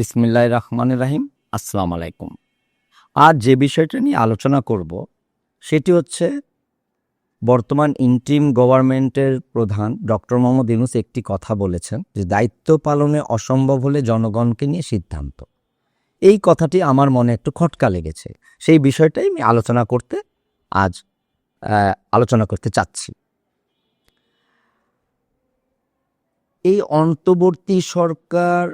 বিসমিল্লাহ রহমান রাহিম, আসসালামু আলাইকুম। আজ যে বিষয়টা নিয়ে আলোচনা করব, সেটি হচ্ছে বর্তমান ইন্টিম গভর্নমেন্টের প্রধান ডক্টর মোহাম্মদ ইউনুস একটি কথা বলেছেন যে, দায়িত্ব পালনে অসম্ভব হলে জনগণকে নিয়ে সিদ্ধান্ত। এই কথাটি আমার মনে একটু খটকা লেগেছে। সেই বিষয়টাই আমি আলোচনা করতে আজ আলোচনা করতে চাচ্ছি। এই অন্তর্বর্তী সরকার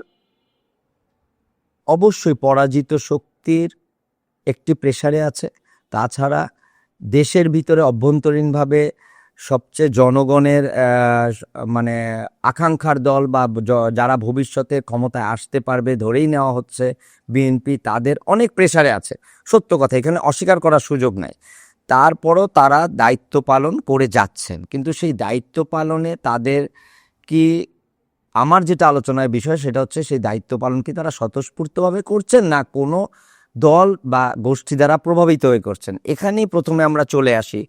অবশ্যই পরাজিত শক্তির একটি প্রেসারে আছে। তাছাড়া দেশের ভিতরে অভ্যন্তরীণভাবে সবচেয়ে জনগণের মানে আকাঙ্ক্ষার দল বা যারা ভবিষ্যতে ক্ষমতায় আসতে পারবে, ধরেই নেওয়া হচ্ছে বিএনপি, তাদের অনেক প্রেসারে আছে। সত্য কথা, এখানে অস্বীকার করার সুযোগ নাই। তারপরও তারা দায়িত্ব পালন করে যাচ্ছেন। কিন্তু সেই দায়িত্ব পালনে তাদের কি আমার যেটা আলোচনার বিষয় সেটা হচ্ছে সেই দায়িত্ব পালন কি তারা স্বতঃস্ফূর্তভাবে করছেন না কোনো দল বা গোষ্ঠী দ্বারা প্রভাবিত হয়ে করছেন? এখানেই প্রথমে আমরা চলে আসি।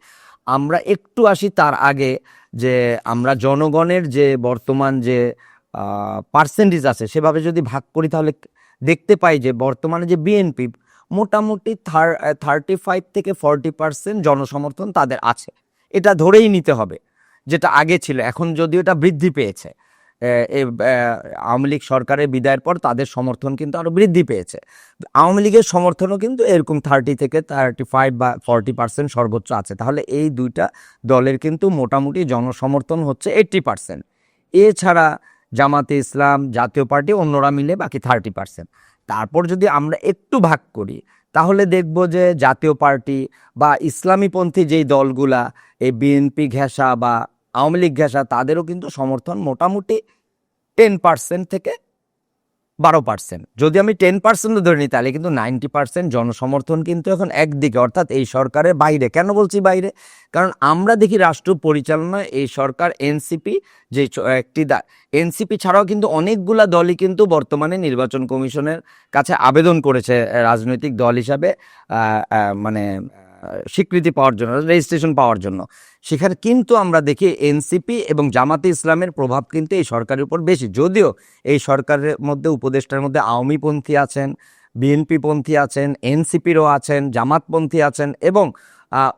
আমরা একটু আসি তার আগে যে আমরা জনগণের যে বর্তমান যে পার্সেন্টেজ আছে সেভাবে যদি ভাগ করি তাহলে দেখতে পাই যে বর্তমানে যে বিএনপি মোটামুটি থার থার্টি ফাইভ থেকে ফর্টি পার্সেন্ট জনসমর্থন তাদের আছে। এটা ধরেই নিতে হবে, যেটা আগে ছিল। এখন যদিও এটা বৃদ্ধি পেয়েছে আওয়ামী লীগ সরকারের বিদায়ের পর তাদের সমর্থন কিন্তু আরও বৃদ্ধি পেয়েছে। আওয়ামী লীগের সমর্থনও কিন্তু এরকম থার্টি থেকে থার্টি ফাইভ বা ফর্টি পার্সেন্ট সর্বোচ্চ আছে। তাহলে এই দুইটা দলের কিন্তু মোটামুটি জনসমর্থন হচ্ছে এইট্টি পার্সেন্ট এছাড়া জামাতে ইসলাম, জাতীয় পার্টি অন্যরা মিলে বাকি থার্টি পার্সেন্ট তারপর যদি আমরা একটু ভাগ করি, তাহলে দেখব যে জাতীয় পার্টি বা ইসলামীপন্থী যেই দলগুলা, এই বিএনপি ঘেঁষা বা আওয়ামী লীগ ঘেঁষা, তাদেরও কিন্তু সমর্থন মোটামুটি টেন পার্সেন্ট থেকে বারো পার্সেন্ট যদি আমি টেন পার্সেন্টও ধরে নিই, তাহলে কিন্তু নাইনটি পার্সেন্ট জনসমর্থন কিন্তু এখন একদিকে। অর্থাৎ এই সরকারের বাইরে। কেন বলছি বাইরে? কারণ আমরা দেখি রাষ্ট্র পরিচালনায় এই সরকার এনসিপি যে একটি এনসিপি ছাড়াও কিন্তু অনেকগুলা দলই কিন্তু বর্তমানে নির্বাচন কমিশনের কাছে আবেদন করেছে, রাজনৈতিক দল হিসাবে মানে স্বীকৃতি পাওয়ার জন্য রেজিস্ট্রেশন পাওয়ার জন্য। সেখানে কিন্তু আমরা দেখি এনসিপি এবং জামাতে ইসলামের প্রভাব কিন্তু এই সরকারের উপর বেশি। যদিও এই সরকারের মধ্যে, উপদেষ্টার মধ্যে আওয়ামীপন্থী আছেন বিএনপি পন্থী আছেন এনসিপিরও আছেন, জামাতপন্থী আছেন এবং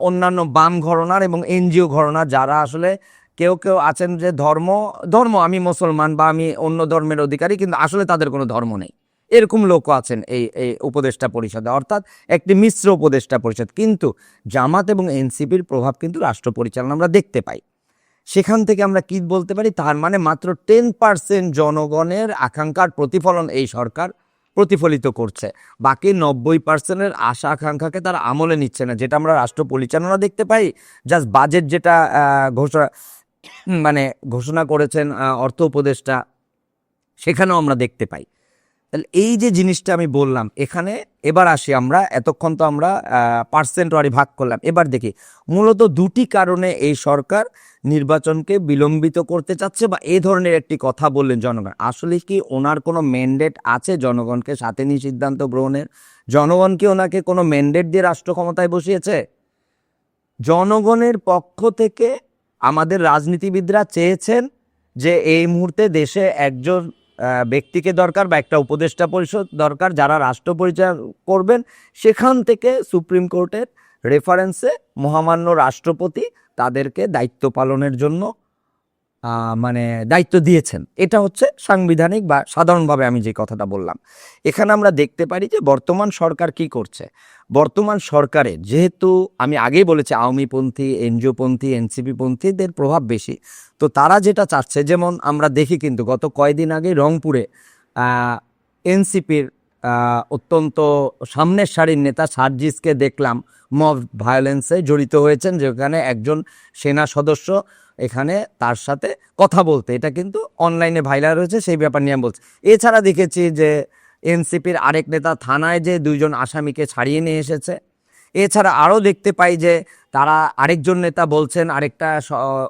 অন্যান্য বাম ঘরনার এবং এনজিও ঘরনার যারা আসলে কেউ কেউ আছেন যে ধর্ম ধর্ম আমি মুসলমান বা আমি অন্য ধর্মের অধিকারী, কিন্তু আসলে তাদের কোনো ধর্ম নেই। এরকম লোকও আছেন এই এই উপদেষ্টা পরিষদে। অর্থাৎ একটি মিশ্র উপদেষ্টা পরিষদ। কিন্তু জামাত এবং এনসিপির প্রভাব কিন্তু রাষ্ট্র পরিচালনা আমরা দেখতে পাই। সেখান থেকে আমরা কি বলতে পারি? তার মানে মাত্র টেন পার্সেন্ট জনগণের আকাঙ্ক্ষার প্রতিফলন এই সরকার প্রতিফলিত করছে। বাকি নব্বই পার্সেন্টের আশা আকাঙ্ক্ষাকে তারা আমলে নিচ্ছে না। যেটা আমরা রাষ্ট্র পরিচালনা দেখতে পাই। জাস্ট বাজেট যেটা ঘোষণা মানে ঘোষণা করেছেন অর্থ উপদেষ্টা, সেখানেও আমরা দেখতে পাই। তাহলে এই যে জিনিসটা আমি বললাম, এখানে এবার আসি আমরা, এতক্ষণ তো আমরা পার্সেন্ট ওয়ারি ভাগ করলাম। এবার দেখি, মূলত দুটি কারণে এই সরকার নির্বাচনকে বিলম্বিত করতে চাচ্ছে বা এই ধরনের একটি কথা বললেন জনগণ। আসলে কি ওনার কোনো ম্যান্ডেট আছে জনগণকে সাথে নিয়ে সিদ্ধান্ত গ্রহণের? জনগণ কি ওনাকে কোনো ম্যান্ডেট দিয়ে রাষ্ট্র ক্ষমতায় বসিয়েছে? জনগণের পক্ষ থেকে আমাদের রাজনীতিবিদরা চেয়েছেন যে এই মুহূর্তে দেশে একজন ব্যক্তিকে দরকার বা একটা উপদেষ্টা পরিষদ দরকার, যারা রাষ্ট্র পরিচালনা করবেন, সেখান থেকে সুপ্রিম কোর্টের রেফারেন্সে মহামান্য রাষ্ট্রপতি তাদেরকে দায়িত্ব পালনের জন্য মানে দায়িত্ব দিয়েছেন। এটা হচ্ছে সাংবিধানিক বা সাধারণভাবে আমি যে কথাটা বললাম। এখানে আমরা দেখতে পারি যে বর্তমান সরকার কি করছে। বর্তমান সরকারে যেহেতু আমি আগেই বলেছি, আওয়ামীপন্থী, এনজিওপন্থী, এনসিপিপন্থীদের প্রভাব বেশি তো তারা যেটা চাচ্ছে, যেমন আমরা দেখি কিন্তু গত কয়েকদিন আগে রংপুরে এনসিপির অত্যন্ত সামনের সারির নেতা সার্জিসকে দেখলাম মব ভায়োলেন্সে জড়িত হয়েছেন, যেখানে একজন সেনা সদস্য এখানে তার সাথে কথা বলতে, এটা কিন্তু অনলাইনে ভাইরাল হয়েছে, সেই ব্যাপার নিয়ে আমি বলছি। এছাড়া দেখেছি যে এনসিপির আরেক নেতা থানায় যে দুইজন আসামিকে ছাড়িয়ে নিয়ে এসেছে এছাড়া আরও দেখতে পাই যে তারা আরেকজন নেতা বলছেন, আরেকটা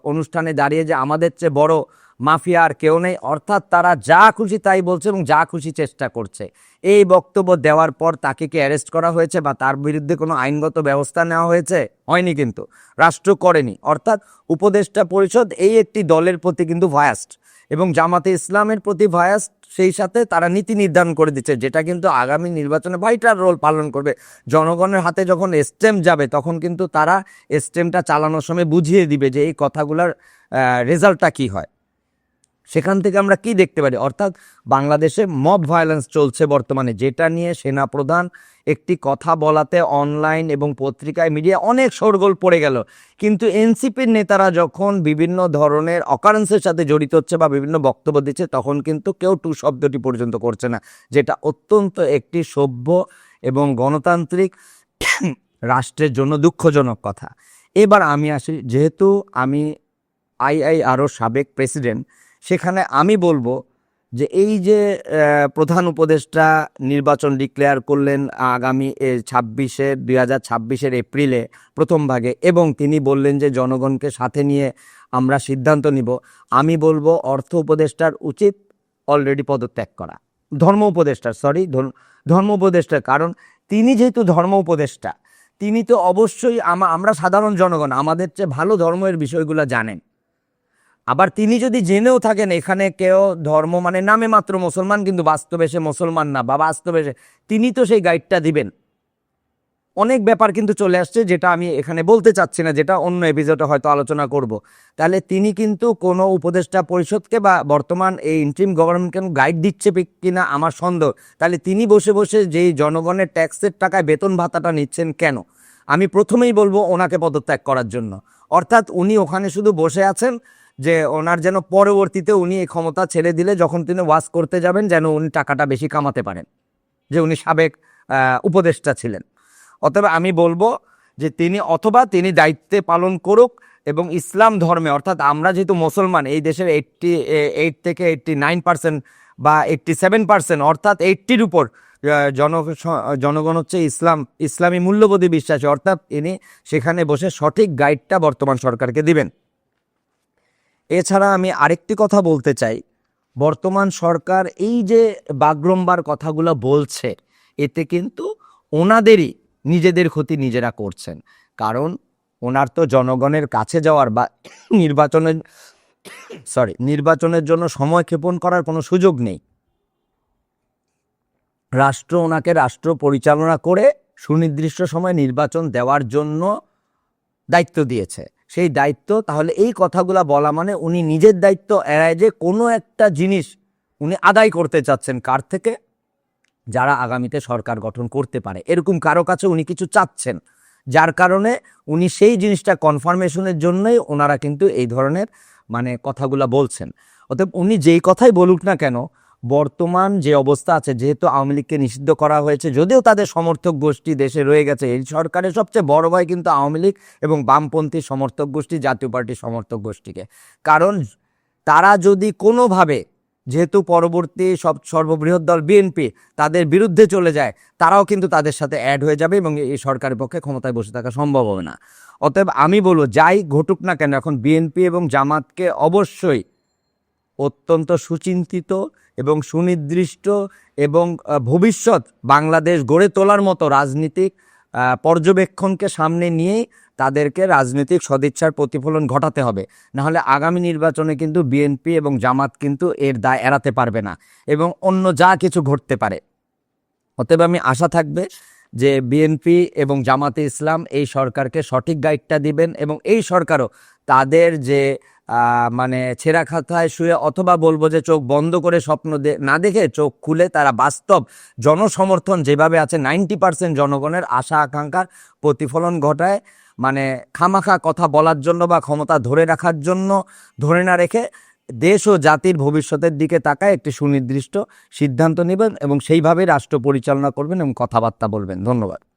অনুষ্ঠানে দাঁড়িয়ে যে আমাদের চেয়ে বড় মাফিয়া আর কেউ নেই। অর্থাৎ তারা যা খুশি তাই বলছে এবং যা খুশি চেষ্টা করছে। এই বক্তব্য দেওয়ার পর তাকে কি অ্যারেস্ট করা হয়েছে বা তার বিরুদ্ধে কোনো আইনগত ব্যবস্থা নেওয়া হয়েছে? হয়নি কিন্তু। রাষ্ট্র করেনি। অর্থাৎ উপদেষ্টা পরিষদ এই একটি দলের প্রতি কিন্তু ভায়াস্ট এবং জামাতে ইসলামের প্রতি ভায়াস্ট। সেই সাথে তারা নীতি নির্ধারণ করে দিচ্ছে, যেটা কিন্তু আগামী নির্বাচনে ভাইটাল রোল পালন করবে। জনগণের হাতে যখন এস্টেম যাবে, তখন কিন্তু তারা এস্টেমটা চালানোর সময় বুঝিয়ে দিবে যে এই কথাগুলোর রেজাল্টটা কি হয়। সেখান থেকে আমরা কি দেখতে পারি? অর্থাৎ বাংলাদেশে মব ভায়োলেন্স চলছে বর্তমানে, যেটা নিয়ে সেনাপ্রধান একটি কথা বলাতে অনলাইন এবং পত্রিকায় মিডিয়া অনেক শোরগোল পড়ে গেল। কিন্তু এনসিপির নেতারা যখন বিভিন্ন ধরনের অকারেন্সের সাথে জড়িত হচ্ছে বা বিভিন্ন বক্তব্য দিচ্ছে, তখন কিন্তু কেউ টু শব্দটি পর্যন্ত করছে না, যেটা অত্যন্ত একটি সভ্য এবং গণতান্ত্রিক রাষ্ট্রের জন্য দুঃখজনক কথা। এবার আমি আসি, যেহেতু আমি আইআইআরও সাবেক প্রেসিডেন্ট সেখানে আমি বলব যে এই যে প্রধান উপদেষ্টা নির্বাচন ডিক্লেয়ার করলেন আগামী ছাব্বিশের দুই হাজার ছাব্বিশের এপ্রিলে প্রথম ভাগে এবং তিনি বললেন যে জনগণকে সাথে নিয়ে আমরা সিদ্ধান্ত নিব। আমি বলব অর্থ উপদেষ্টার উচিত অলরেডি পদত্যাগ করা। ধর্ম উপদেষ্টার সরি ধর্ম উপদেষ্টার কারণ তিনি যেহেতু ধর্ম উপদেষ্টা, তিনি তো অবশ্যই আমরা সাধারণ জনগণ, আমাদের চেয়ে ভালো ধর্মের বিষয়গুলো জানেন। আবার তিনি যদি জেনেও থাকেন, এখানে কেউ ধর্ম মানে নামে মাত্র মুসলমান, কিন্তু বাস্তবে সে মুসলমান না, বা বাস্তবে সে, তিনি তো সেই গাইডটা দিবেন। অনেক ব্যাপার কিন্তু চলে আসছে যেটা আমি এখানে বলতে চাচ্ছি না, যেটা অন্য এপিসোডে হয়তো আলোচনা করব। তাহলে তিনি কিন্তু কোনো উপদেষ্টা পরিষদকে বা বর্তমান এই ইন্ট্রিম গভর্নমেন্টকে গাইড দিচ্ছে কিনা আমার সন্দেহ। তাহলে তিনি বসে বসে যেই জনগণের ট্যাক্সের টাকায় বেতন ভাতাটা নিচ্ছেন কেন? আমি প্রথমেই বলব ওনাকে পদত্যাগ করার জন্য। অর্থাৎ উনি ওখানে শুধু বসে আছেন যে ওনার যেন পরবর্তীতে উনি এই ক্ষমতা ছেড়ে দিলে যখন তিনি ওয়াশ করতে যাবেন, যেন উনি টাকাটা বেশি কামাতে পারেন। যে উনি সাবেক উপদেষ্টা ছিলেন। অতএব আমি বলব যে তিনি অথবা তিনি দায়িত্বে পালন করুক এবং ইসলাম ধর্মে, অর্থাৎ আমরা যেহেতু মুসলমান, এই দেশের এইটটি এইট থেকে এইটটি নাইন পার্সেন্ট বা এইটটি সেভেন পার্সেন্ট, অর্থাৎ এইটটির উপর জন জনগণ হচ্ছে ইসলাম, ইসলামী মূল্যবোধী বিশ্বাসী, অর্থাৎ ইনি সেখানে বসে সঠিক গাইডটা বর্তমান সরকারকে দিবেন। এছাড়া আমি আরেকটি কথা বলতে চাই। বর্তমান সরকার এই যে বাগরম্বার কথাগুলো বলছে, এতে কিন্তু ওনাদেরই নিজেদের ক্ষতি নিজেরা করছেন। কারণ ওনার তো জনগণের কাছে যাওয়ার বা নির্বাচনের সরি নির্বাচনের জন্য সময় ক্ষেপণ করার কোনো সুযোগ নেই। রাষ্ট্র ওনাকে রাষ্ট্র পরিচালনা করে সুনির্দিষ্ট সময় নির্বাচন দেওয়ার জন্য দায়িত্ব দিয়েছে। সেই দায়িত্ব, তাহলে এই কথাগুলা বলা মানে উনি নিজের দায়িত্ব এড়ায় যে কোনো একটা জিনিস উনি আদায় করতে চাচ্ছেন। কার থেকে? যারা আগামীতে সরকার গঠন করতে পারে। এরকম কারও কাছে উনি কিছু চাচ্ছেন। যার কারণে উনি সেই জিনিসটা কনফার্মেশনের জন্যই ওনারা কিন্তু এই ধরনের মানে কথাগুলা বলছেন। অতএব উনি যেই কথাই বলুক না কেন বর্তমান যে অবস্থা আছে, যেহেতু আওয়ামী লীগকে নিষিদ্ধ করা হয়েছে, যদিও তাদের সমর্থক গোষ্ঠী দেশে রয়ে গেছে, এই সরকারের সবচেয়ে বড় ভয় কিন্তু আওয়ামী লীগ এবং বামপন্থী সমর্থক গোষ্ঠী, জাতীয় পার্টির সমর্থক গোষ্ঠীকে। কারণ তারা যদি কোনোভাবে, যেহেতু পরবর্তী সব সর্ববৃহৎ দল বিএনপি, তাদের বিরুদ্ধে চলে যায়, তারাও কিন্তু তাদের সাথে অ্যাড হয়ে যাবে এবং এই সরকারের পক্ষে ক্ষমতায় বসে থাকা সম্ভব হবে না। অতএব আমি বলব, যাই ঘটুক না কেন, এখন বিএনপি এবং জামাতকে অবশ্যই অত্যন্ত সুচিন্তিত এবং সুনির্দিষ্ট এবং ভবিষ্যৎ বাংলাদেশ গড়ে তোলার মতো রাজনীতিক পর্যবেক্ষণকে সামনে নিয়েই তাদেরকে রাজনৈতিক সদিচ্ছার প্রতিফলন ঘটাতে হবে। নাহলে আগামী নির্বাচনে কিন্তু বিএনপি এবং জামাত কিন্তু এর দায় এড়াতে পারবে না এবং অন্য যা কিছু ঘটতে পারে। অতএব আমি আশা থাকবে যে বিএনপি এবং জামাতে ইসলাম এই সরকারকে সঠিক গাইডটা দিবেন এবং এই সরকারও তাদের যে মানে ছেঁড়া খাতায় শুয়ে অথবা বলব যে চোখ বন্ধ করে স্বপ্ন না দেখে চোখ খুলে তারা বাস্তব জনসমর্থন যেভাবে আছে নাইনটি পার্সেন্ট জনগণের আশা আকাঙ্ক্ষার প্রতিফলন ঘটায়। মানে খামাখা কথা বলার জন্য বা ক্ষমতা ধরে রাখার জন্য ধরে না রেখে দেশ ও জাতির ভবিষ্যতের দিকে তাকায় একটি সুনির্দিষ্ট সিদ্ধান্ত নেবেন এবং সেইভাবে রাষ্ট্র পরিচালনা করবেন এবং কথাবার্তা বলবেন। ধন্যবাদ।